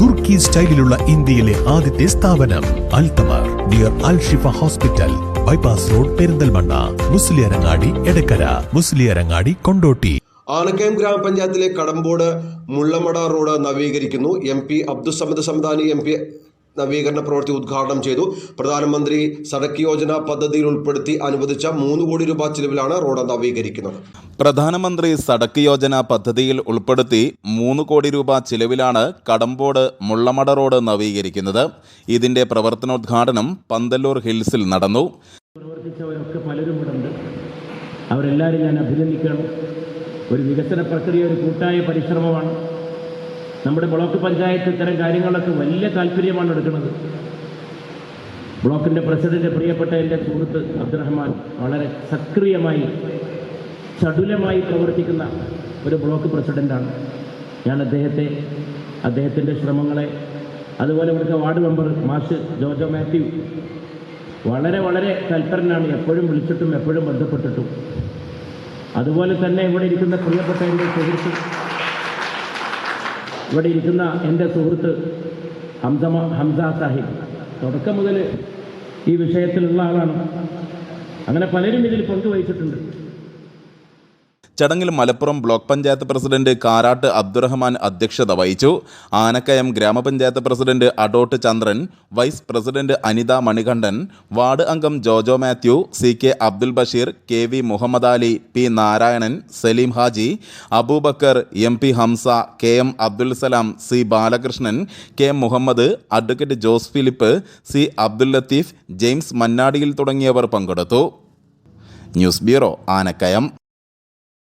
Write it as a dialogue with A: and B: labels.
A: തുർക്കി സ്റ്റൈലിലുള്ള ഇന്ത്യയിലെ ആദ്യത്തെ സ്ഥാപനം Althamar dear Al Shifa hospital bypass road Perinthalmanna Musliyarangadi Edakkara Musliyarangadi Kondotty.
B: Anakkayam ഗ്രാമപഞ്ചായത്തിലെ Kadampode Mullamada road നവീകരിക്കുന്നു. M P Abdussamad Samadani M P നവീകരണ പ്രവൃത്തി ഉദ്ഘാടനം ചെയ്തു. പ്രധാനമന്ത്രി സടക്ക് യോജന പദ്ധതിയിൽ ഉൾപ്പെടുത്തി അനുവദിച്ച മൂന്ന് കോടി രൂപ ചിലവിലാണ് റോഡ് നവീകരിക്കുന്നത്.
C: പ്രധാനമന്ത്രി സടക്ക് യോജന പദ്ധതിയിൽ ഉൾപ്പെടുത്തി മൂന്ന് കോടി രൂപ ചിലവിലാണ് കടമ്പോട് മുള്ളമട റോഡ് നവീകരിക്കുന്നത്. ഇതിന്റെ പ്രവർത്തനോദ്ഘാടനം പന്തല്ലൂർ ഹിൽസിൽ നടന്നു.
D: പ്രവർത്തിച്ചവരൊക്കെ പലരും ഇവിടെ ഉണ്ട്. അവരെല്ലാവരും ഞാൻ അഭിനന്ദിക്കണം. ഒരു വികസന പ്രക്രിയ ഒരു കൂട്ടായ പരിശ്രമമാണ്. നമ്മുടെ ബ്ലോക്ക് പഞ്ചായത്ത് ഇത്തരം കാര്യങ്ങളൊക്കെ വലിയ താല്പര്യമാണ് എടുക്കുന്നത്. ബ്ലോക്കിന്റെ പ്രസിഡന്റ് പ്രിയപ്പെട്ട എന്റെ സുഹൃത്ത് അബ്ദുറഹ്മാൻ വളരെ സക്രിയമായി ചടുലമായി പ്രവർത്തിക്കുന്ന ഒരു ബ്ലോക്ക് പ്രസിഡന്റാണ്. ഞാൻ അദ്ദേഹത്തെ അദ്ദേഹത്തിന്റെ ശ്രമങ്ങളെ അതുപോലെ ഇവിടുത്തെ വാർഡ് മെമ്പർ മാഷ് ജോജോ മാത്യു വളരെ വളരെ തൽപരനാണ്. എപ്പോഴും വിളിച്ചിട്ടും എപ്പോഴും ബന്ധപ്പെട്ടിട്ടും. അതുപോലെ തന്നെ ഇവിടെ ഇരിക്കുന്ന പ്രിയപ്പെട്ട എന്റെ സുഹൃത്ത് ഇവിടെ ഇരിക്കുന്ന എന്റെ സുഹൃത്ത് ഹംസമ ഹംസ സാഹിബ്. തുടക്കം മുതൽ ഈ വിഷയത്തിലുള്ള ആളാണ്. അങ്ങനെ പലരും ഇതിൽ പങ്കുവഹിച്ചിട്ടുണ്ട്.
C: ചടങ്ങിൽ മലപ്പുറം ബ്ലോക്ക് പഞ്ചായത്ത് പ്രസിഡന്റ് കാരാട്ട് അബ്ദുറഹ്മാൻ അധ്യക്ഷത വഹിച്ചു. Anakkayam gramapanchayat president Adot Chandran vice president Anitha Manikandan ward അംഗം Jojo Mathew C K Abdul Basheer K V Muhammad Ali P Narayanan Saleem Haji Aboobacker M P Hamsa K M Abdul Salam C Balakrishnan K Muhammad advocate Jose Philip C Abdul Latheef James Mannadiyil തുടങ്ങിയവർ പങ്കെടുത്തു. News bureau Anakkayam.